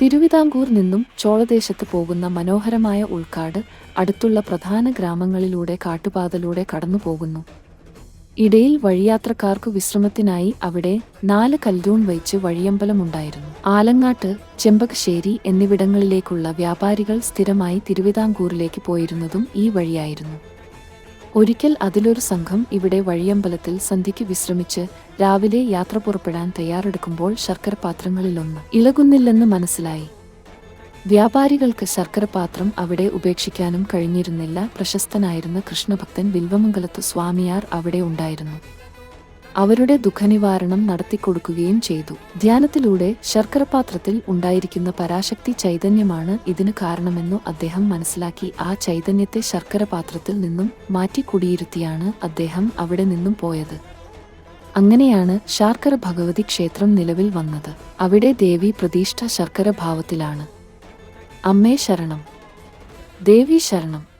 തിരുവിതാംകൂർ നിന്നും ചോളദേശത്ത് പോകുന്ന മനോഹരമായ ഉൾക്കാട് അടുത്തുള്ള പ്രധാന ഗ്രാമങ്ങളിലൂടെ കാട്ടുപാതലൂടെ കടന്നുപോകുന്നു ഇടയിൽ വഴിയാത്രക്കാർക്കു വിശ്രമത്തിനായി അവിടെ നാല് കല്ലൂൺ വച്ച് വഴിയമ്പലമുണ്ടായിരുന്നു ആലങ്ങാട്ട് ചെമ്പകശ്ശേരി എന്നിവിടങ്ങളിലേക്കുള്ള വ്യാപാരികൾ സ്ഥിരമായി തിരുവിതാംകൂറിലേക്ക് പോയിരുന്നതും ഈ വഴിയായിരുന്നു. ഒരിക്കൽ അതിലൊരു സംഘം ഇവിടെ വഴിയമ്പലത്തിൽ സന്ധ്യയ്ക്ക് വിശ്രമിച്ച് രാവിലെ യാത്ര പുറപ്പെടാൻ തയ്യാറെടുക്കുമ്പോൾ ശർക്കര പാത്രങ്ങളിലൊന്ന് ഇളകുന്നില്ലെന്ന് മനസ്സിലായി. വ്യാപാരികൾക്ക് ശർക്കരപാത്രം അവിടെ ഉപേക്ഷിക്കാനും കഴിഞ്ഞിരുന്നില്ല. പ്രശസ്തനായിരുന്ന കൃഷ്ണഭക്തൻ വിൽവമംഗലത്ത് സ്വാമിയാർ അവിടെ ഉണ്ടായിരുന്നു. അവരുടെ ദുഃഖനിവാരണം നടത്തിക്കൊടുക്കുകയും ചെയ്തു. ധ്യാനത്തിലൂടെ ശർക്കരപാത്രത്തിൽ ഉണ്ടായിരിക്കുന്ന പരാശക്തി ചൈതന്യമാണ് ഇതിന് കാരണമെന്നു അദ്ദേഹം മനസ്സിലാക്കി. ആ ചൈതന്യത്തെ ശർക്കരപാത്രത്തിൽ നിന്നും മാറ്റി കുടിയിരുത്തിയാണ് അദ്ദേഹം അവിടെ നിന്നും പോയത്. അങ്ങനെയാണ് ശാർക്കര ഭഗവതി ക്ഷേത്രം നിലവിൽ വന്നത്. അവിടെ ദേവി പ്രതിഷ്ഠ ശർക്കര ഭാവത്തിലാണ് അമ്മേ ശരണം. ദേവി ശരണം.